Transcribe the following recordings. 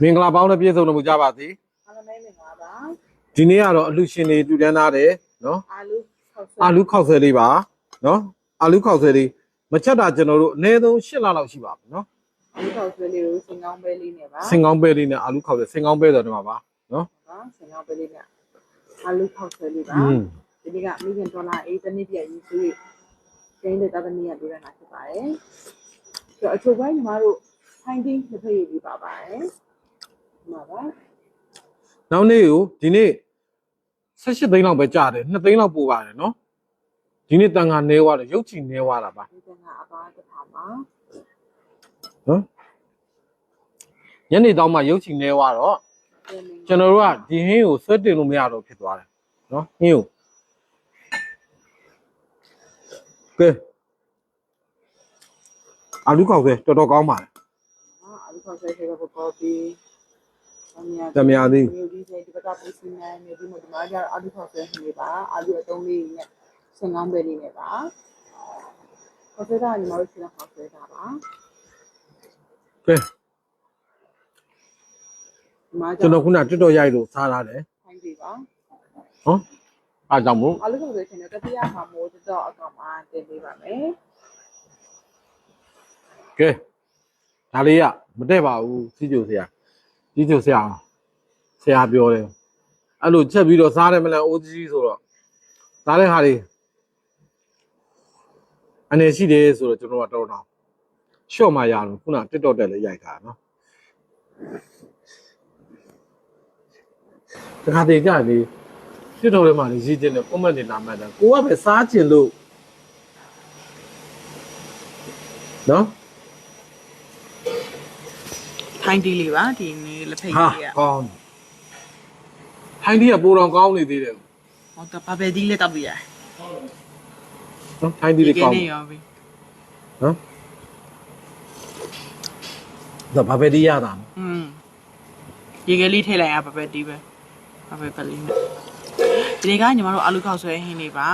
မင်္ဂလာပေါင်းနဲ့ပြည့်စုံလို့ကြပါစေအားလုံးပဲမင်္ဂလာပါဒီနေ့ကတော့အလှရှင်တွေတူတန်းထားတယ်နော်အာလူခောက်ဆွဲအာလူခောက်ဆွဲလေးပါနော်အာလူခောက်ဆွဲလေးမချက်တာကျွန်တော်တို့အနည်းဆုံး၈လလောက်ရှိပါဘူးနော်အာလူခောက်ဆွဲလေးကိုစင်ကောင်းပဲလေးနဲ့ပါစင်ကောင်းပဲလေးနဲ့အာလူခောက်ဆွဲစင်ကောင်းပဲဆိုတော့ဒီမှာပါနော်ပါစင်ကောင်းပဲလေးနဲ့အာလူခောက်ဆွဲလေးပါอืมဒီနေ့ကမိခင်ဒေါ်လာအေးတစ်နှစ်ပြည့်ရည်စုကျင်းတဲ့တာသမီးကပြောရတာဖြစ်ပါတယ်ဆိုတော့အချို့ပိုင်းညီမတို့ဖိုင်တင်းတစ်ဖက်ရည်လေးပါပါတယ် ဒီမှာပါနောက်နေ့ကိုဒီနေ့18သိန်းလောက်ပဲကြာတယ်2သိန်းလောက်ပို့ပါတယ်နော်ဒီနေ့တန်ခါနေသွားတယ်ရုပ်ချီနေသွားတာပါဒီကကအပါတစ်ခါပါနော်ညနေတောင်မှရုပ်ချီနေသွားတော့ကျွန်တော်တို့ကဒီဟင်းကိုဆွဲတင်လို့မရတော့ဖြစ်သွားတယ်နော်ဟင်းကိုကဲအာလူခောက်ဆွဲတော်တော်ကောင်းပါတယ်အာလူခောက်ဆွဲဆိုတော့ကော်ဖီအများ တမယာသေးမျိုးဒီစိတ်ဒီကပူစီနန်မျိုးဒီမှာဒီမှာကျအာလူခောက်ဆွဲနေပါအာလူအတုံးလေးနဲ့စင်ကောင်းပဲလေးနဲ့ပါခေါ်ဆွဲတာညီမတို့ဆီကခေါ်ဆွဲတာပါကဲဒီမှာကျကျွန်တော်ခုနတက်တော်ရိုက်လို့စားထားတယ်ဖိုင်ပြီပါဟောအားကြောင့်မို့အာလူခောက်ဆွဲရှင်တဲ့တတိယမှာမိုးတော့အကောင်မှာတင်ပေးပါမယ်ကဲဒါလေးကမတည့်ပါဘူးစီကျိုဆရာ စီကျိုဆရာဆရာပြောတယ်အဲ့လိုချက်ပြီးတော့စားတယ်မလားအိုးကြီးဆိုတော့စားတဲ့ဟာတွေအနေရှိတယ်ဆိုတော့ကျွန်တော်ကတော်တော်ရှော့မှရတော့ခုနတက်တော်တက်လည်းရိုက်တာနော်တခါတည်းကြလေတက်တော်ထဲမှာလေရည်ကျင်တဲ့ comment တွေလာမှတ်တယ်ကိုကပဲစားကျင်လို့နော်ထို င်းတီးလေးပါဒီနေ့လက်ဖိတ်ဟာလေးကကောင်းဟိုင်းဒီကပိုတော်ကောင်းနေသေးတယ်ဟောတော့ဘာပဲဒီလေးတောက်ပြရနော်ဟိုင်းဒီလေးကောင်းနေရောပြီနော်ဒါဘာပဲဒီရတာอืมရေကလေးထည့်လိုက်ရဘာပဲဒီပဲဘာပဲပလင်းနဲ့ဒီနေ့ကညီမတို့အာလူခောက်ဆွဲဟင်းနေပါ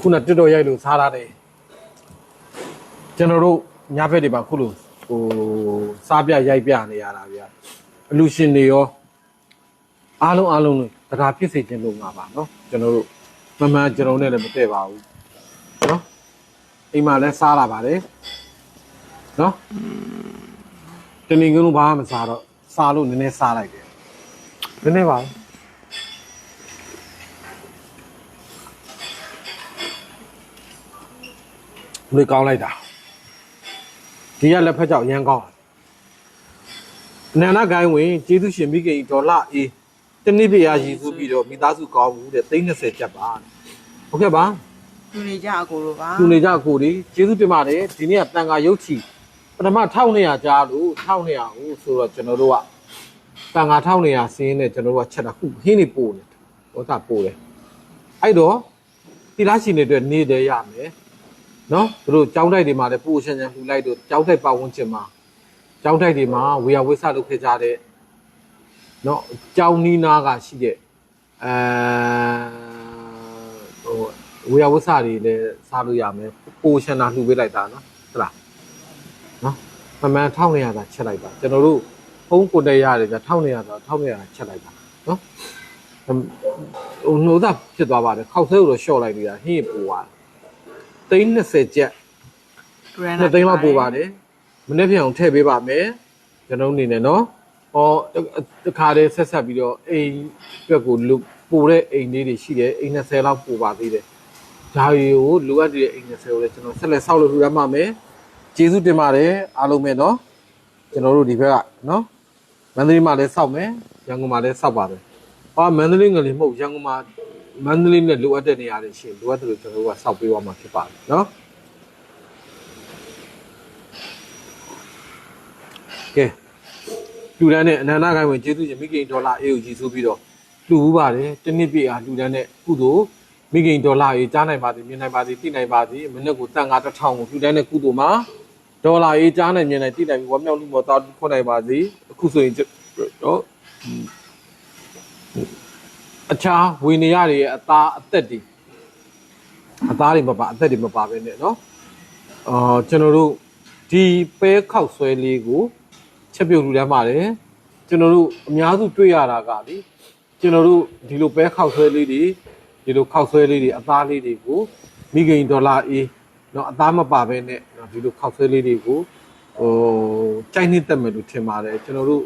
ခုနတက်တော်ရိုက်လို့စားရတယ်ကျွန်တော်တို့ညဘက်တွေပါခုလို ဟိုစားပြရိုက်ပြနေရတာဗျာအလူရှင်တွေရောအားလုံးအားလုံးလို့တရားဖြစ်စေခြင်းလို့မှာပါနော်ကျွန်တော်တို့မမှန်ကျွန်တော်နဲ့လည်းမတည့်ပါဘူးနော်အိမ်မှာလည်းစားလာပါတယ်နော်တနင်္ဂနွေဘာမှမစားတော့စားလို့နည်းနည်းစားလိုက်တယ်နည်းနည်းပါဘူးလေကောင်းလိုက်တာ ဒီကလက်ဖက်ကြောက်ရမ်းကောင်းတယ်အနန္တဂိုင်းဝင်ကျေးဇူးရှင်မိခင်ဒေါ်လာအေးတနည်းပြရာရည်စုပြီးတော့မိသားစုကောင်းမှုတဲ့30ကျပ်ပါဟုတ်ကဲ့ပါသူနေကြအကိုတို့ပါသူနေကြအကိုတွေကျေးဇူးတင်ပါတယ်ဒီနေ့ကတန်ခါရုပ်ချီပထမ1200ကြားလို့1200ဟိုဆိုတော့ကျွန်တော်တို့ကတန်ခါ1200စင်းနဲ့ကျွန်တော်တို့ကချက်တာခုဟင်းနေပို့နေဟောတာပို့တယ်အဲ့တော့တိလားရှင်တွေအတွက်နေတယ်ရမယ် နော်သူတို့ကြောင်းတိုက်တွေမှာလည်းပို့ရှင်းရှင်းလှူလိုက်တော့ကြောင်းတိုက်ပတ်ဝန်းကျင်မှာကြောင်းတိုက်တွေမှာဝေယဝိဆလုပ်ခဲ့ကြတဲ့နော်ကြောင်းနီးနားကရှိတဲ့အဲဟိုဝေယဝဆတွေလည်းစားလို့ရမယ်ပိုရှန်တာလှူပေးလိုက်တာနော်ဟုတ်လားနော်မမှန်1900သာချက်လိုက်တာကျွန်တော်တို့ဖုန်းကိုတက်ရတယ်ကြာ1900သာ1900ချက်လိုက်တာနော်ဟိုနှိုးသားဖြစ်သွားပါတယ်ခောက်ဆဲကိုတော့ရှော့လိုက်နေတာဟင်းပိုသွား သိန်း20ကျပ်2သိန်းလောက်ပို့ပါတယ်မနေ့ပြန်အောင်ထည့်ပေးပါမယ်ကျွန်တော်အနေနဲ့နော်ဟောတခါတည်းဆက်ဆက်ပြီးတော့အိမ်ဘက်ကိုလူပို့တဲ့အိမ်လေးတွေရှိတယ်အိမ်20လောက်ပို့ပါသေးတယ်ဒါတွေကိုလိုအပ်တဲ့အိမ်20ကိုလည်းကျွန်တော်ဆက်လက်ဆောက်လို့ရမှာမယ်ကျေးဇူးတင်ပါတယ်အားလုံးပဲနော်ကျွန်တော်တို့ဒီဘက်ကနော်မန္တလေးမှာလည်းဆောက်မယ်ရန်ကုန်မှာလည်းဆောက်ပါတယ်။ဟာမန္တလေးငယ်လေးမဟုတ်ရန်ကုန်မှာ မန္တလေးနဲ့လိုအပ်တဲ့နေရာတွေရှိရင်လိုအပ်တယ်လို့ကျွန်တော်တို့ကစောက်ပေးသွားမှာဖြစ်ပါတယ်နော်ကဲလူတန်းနဲ့အနန္တခိုင်ဝင်ကျေးဇူးရှင်မိဂိန်ဒေါ်လာအေးကိုရည်စူးပြီးတော့လူဘူးပါတယ်တနစ်ပြအားလူတန်းနဲ့ကုသိုလ်မိဂိန်ဒေါ်လာအေးကြားနိုင်ပါသည်မြင်နိုင်ပါသည်သိနိုင်ပါသည်မနေ့ကတန်ငါတစ်ထောင်ကိုလူတန်းနဲ့ကုသိုလ်မှာဒေါ်လာအေးကြားနိုင်မြင်နိုင်သိနိုင်ပြီးဝမ်းမြောက်မှုမော်တာခွန်နိုင်ပါသည်အခုဆိုရင်တော့ အခြားဝေနေရတွေရဲ့အသားအသက်တွေအသားတွေမပါအသက်တွေမပါပဲနဲ့เนาะအာကျွန်တော်တို့ဒီပဲခောက်ဆွဲလေးကို ချက်ပြုတ်လူတန်းပါတယ်ကျွန်တော်တို့အများစုတွေ့ရတာကလေကျွန်တော်တို့ဒီလိုပဲခောက်ဆွဲလေးတွေဒီလိုခောက်ဆွဲလေးတွေအသားလေးတွေကိုမိဂိန်ဒေါ်လာအေးเนาะအသားမပါဘဲနဲ့เนาะဒီလိုခောက်ဆွဲလေးတွေကိုဟိုကြိုက်နှစ်တက်မယ်လို့ထင်ပါတယ်ကျွန်တော်တို့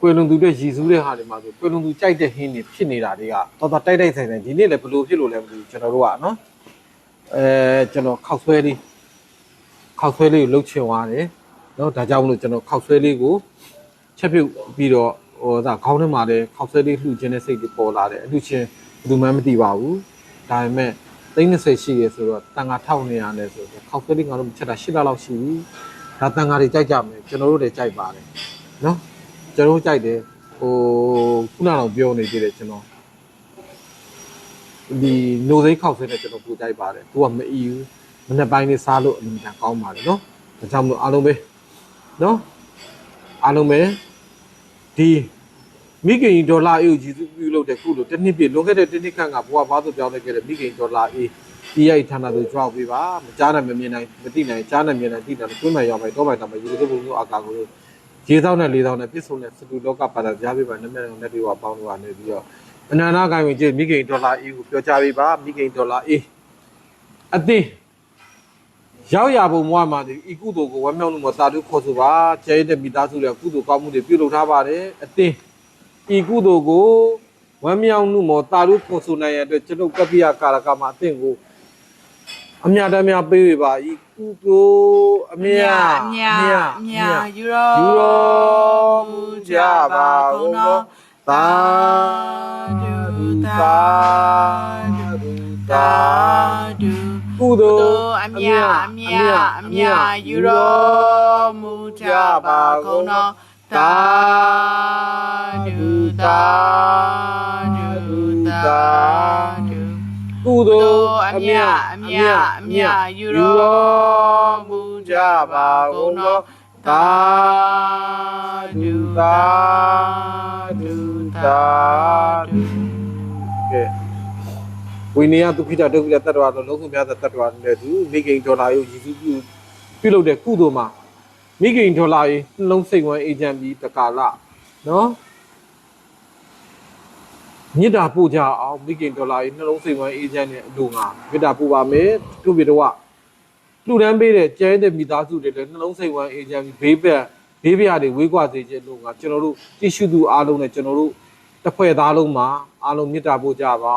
ကွယ်လွန်သူတွေရည်စူးတဲ့ဟာတွေမှာဆိုကွယ်လွန်သူကြိုက်တဲ့ဟင်းတွေဖြစ်နေတာတွေကတော်တော်တိုက်တိုက်ဆိုင်ဆိုင်ဒီနေ့လည်းဘလို့ဖြစ်လို့လဲမသိဘူးကျွန်တော်တို့ကနော်အဲကျွန်တော်ခောက်ဆွဲလေးခောက်ဆွဲလေးကိုလှုပ်ချင်သွားတယ်နော်ဒါကြောင့်မလို့ကျွန်တော်ခောက်ဆွဲလေးကိုချက်ပြုတ်ပြီးတော့ဟိုဒါခေါင်းထဲမှာလည်းခောက်ဆွဲလေးလှူခြင်းတဲ့စိတ်တွေပေါ်လာတယ်အလှူခြင်းဘယ်သူမှမသိပါဘူးဒါပေမဲ့သိန်း20ရှိတယ်ဆိုတော့တန်ခါထောက်နေရတယ်ဆိုတော့ခောက်ဆွဲလေးငါတို့ချက်တာ8လလောက်ရှိပြီဒါတန်ခါတွေကြိုက်ကြမယ်ကျွန်တော်တို့လည်းကြိုက်ပါတယ်နော် ကျွန်တော်တို့ကြိုက်တယ်ဟိုခုနကတော့ပြောနေသေးတယ်ကျွန်တော်ဒီနိုစိခောက်ဆွဲနဲ့ကျွန်တော်ပူကြိုက်ပါတယ်သူကမအီဘူးမနေ့ပိုင်းလေးစားလို့အမှန်တန်ကောင်းပါတယ်နော်ဒါကြောင့်မို့အားလုံးပဲနော်အားလုံးပဲဒီမိခင်ဒေါ်လာအေးကိုကြည့်စုပြုလုပ်တဲ့ခုလိုတစ်နှစ်ပြည့်လွန်ခဲ့တဲ့တစ်နှစ်ခန့်ကဘဝဘာသူပြောင်းလဲခဲ့တဲ့မိခင်ဒေါ်လာအေးဒီရိုက်ဌာနသူကြွားပေးပါမကြားနိုင်မမြင်နိုင်မသိနိုင်ကြားနိုင်မြင်နိုင်သိတယ်တွင်းမှရောက်မယ်တော့မှတော့မှယူလို့ဘုံမျိုးအာကာကို ရေသောနဲ့လေးသောနဲ့ပြည့်စုံတဲ့စတူလောကပါတာကြားပေးပါနည်းနည်းနဲ့တွေပေါင်းလို့ကနေပြီးတော့အနန္တကိုင်းဝင်ကြည့်မိခင်ဒေါ်လာအေးကိုပြောကြားပေးပါမိခင်ဒေါ်လာအေးအသိရောက်ရပုံဘဝမှာဒီဤကုသိုလ်ကိုဝမ်းမြောက်မှုမှာတာတုခေါ်ဆိုပါကျဲတဲ့မိသားစုတွေကုသိုလ်ကောင်းမှုတွေပြုလုပ်ထားပါတယ်အသင်းဤကုသိုလ်ကိုဝမ်းမြောက်မှုမှာတာတုခေါ်ဆိုနိုင်ရတဲ့ကျွန်ုပ်ကပ္ပိယကာရကမှာအသင်းကို အမြတ်တမ်းများပေးရပါဤကုသိုလ်အမြတ်အမြတ်အမြတ်ယူရောယူတော်မူကြပါကုန်သောသာဓုဓုသာသာဓုသာဓုကုသိုလ်အမြတ်အမြတ်အမြတ်ယူရောမူကြပါကုန်သောသာဓုသာဓုသာဓုကုသိုလ်အမြတ်အ မြတ်အမြတ်ယူတော်မူကြပါကုန်သောသာဓုသာဓုသာဓုကဲဝိနည်းဒုက္ခိတဒုက္ခိတတတ္တဝါလုံးလုံးစုံများသောတတ္တဝါနဲ့သူမိဂိန်ဒေါ်လာကိုရည်စူးပြုပြုလုပ်တဲ့ကုသိုလ်မှာမိဂိန်ဒေါ်လာရေးနှလုံးစိတ်ဝင်အေဂျင့်ပြီးတကာလနော် မြစ်တာပို့ကြအောင်မိဂိန်ဒေါ်လာရေးနှလုံးစိတ်ဝင်အေဂျင့်နဲ့အတူငါမြစ်တာပို့ပါမယ်သူပြတော့လူတန်းပေးတဲ့ကျဲတဲ့မိသားစုတွေလည်းနှလုံးစိတ်ဝင်အေဂျင့်ပြီးဘေးပက်ဘေးပြားတွေဝေးကွာစေခြင်းလို့ငါကျွန်တော်တို့တိရှိသူအားလုံးနဲ့ကျွန်တော်တို့တစ်ဖွဲ့သားလုံးမှာအားလုံးမြစ်တာပို့ကြပါ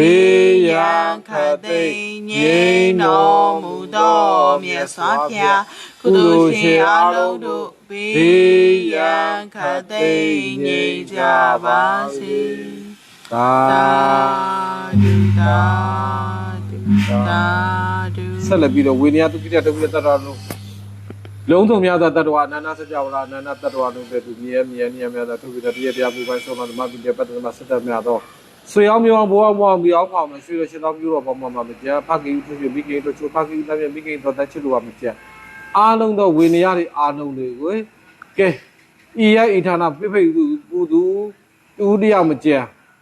ဘေးရန်ခတ်သိမ်းငြိမ်းတော်မူသောမြတ်စွာဘုရားကုသိုလ်ရှင်အားလုံးတို့ဘေးရန်ခတ်သိမ်းငြိမ်းကြပါစေသာသာဓုသာဓုသာဓုဆက်လက်ပြီးတော့ဝိနည်းတုကိတတုကိတတ္တဝါလုံးလုံးစုံများသောတတ္တဝါအနန္တစကြဝဠာအနန္တတတ္တဝါလုံးတွေသူမြဲမြဲမြဲမြဲသောတုကိတတရားတရားပူပိုင်းဆုံးမသမပိတပတ္တမစတ္တမြတ်သော ဆွေအောင်မြောင်ဘောအောင်ဘောအောင်မြောင်ဖောင်မဆွေရရှင်တော်ပြုတော်ဘောမှာမှာမကြဖခင်သူပြမိခင်တို့ချိုဖခင်တမ်းမိခင်တော်တချစ်လို့ပါမကြအားလုံးသောဝိနည်းတွေအားလုံးတွေကိုကဲဤရဣထာနာပြဖိသူပူသူတူတရားမကြ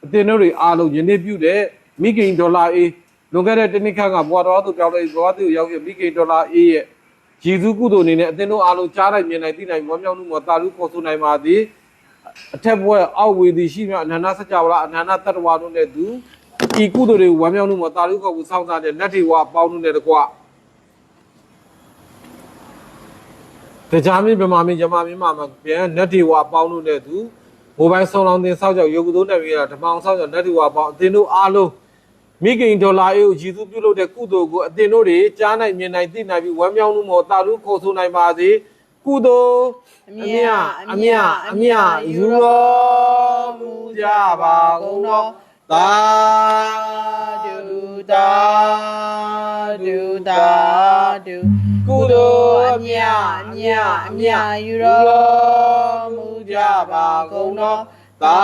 အတင်တို့တွေအားလုံးယနေ့ပြုတဲ့မိခင်ဒေါ်လာအေးလွန်ခဲ့တဲ့တနည်းခန့်ကဘွာတော်သူပြောင်းလဲဘွာသူရောက်ရမိခင်ဒေါ်လာအေးရဲ့ဂျေဇုကုသိုလ်အနေနဲ့အသင်တို့အားလုံးကြားနိုင်မြင်နိုင်သိနိုင်ဝမ်းမြောက်မှုမှာတာလူခေါ်ဆိုနိုင်ပါသည် အထက်ဘွဲအောက်ဝေသည်ရှိမြအနန္တစကြဝဠာအနန္တတတ္တဝါတို့နဲ့သူဤကုသိုလ်တွေကိုဝမ်းမြောက်မှုမှာတာလူခေါ်ကိုစောင့်စားတဲ့နတ်ထေဝါအပေါင်းတို့နဲ့တကွတရားမင်းဗမာမင်းယမမင်းမှာပြန်နတ်ထေဝါအပေါင်းတို့နဲ့သူမိုဘိုင်းဆောင်လောင်တင်စောက်ကြောက်ရုပ်ကုသိုလ်နဲ့ပြီးတော့ဓမ္မအောင်စောက်ကြောက်နတ်ထေဝါအပေါင်းအသင်တို့အားလုံးမိခင်ဒေါ်လာအေးကိုရည်သူပြုလုပ်တဲ့ကုသိုလ်ကိုအတင်တို့တွေကြားနိုင်မြင်နိုင်သိနိုင်ပြီးဝမ်းမြောက်မှုမောတာလူခေါ်ဆိုနိုင်ပါစေ ကုသိုလ်အမြတ်အမြတ်အမြတ်ယူတော်မူကြပါကုန်သောသာဓုသာဓုသာဓုကုသိုလ်အအမြမြတ်တ်အအမြမြတ်တ်အအမြမြတ်တ်ယူယူတော်တော်မူကြပါကုန်သောသာ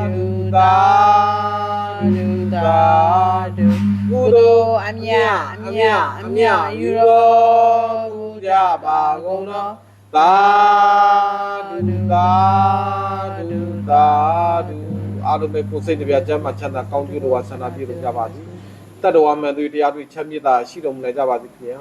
ဓုသာဓုသာဓုကုသိုလ်အမြတ်အမြတ်အမြတ်ယူတော်မူ ကြပါကုန်သောသာဓုသာဓုသာဓုအားလုံးပဲကိုယ်စိတ်တစ်ပြတ်ကျမ်းမှာချမ်းသာကောင်းကျိုးတော်ဝါဆန္ဒပြုလို့ကြပါစေတတ္တဝါမှန်သူတရားတွေ့ချမ်းမြေ့တာရှိတော်မူနိုင်ကြပါစေခင်ဗျာ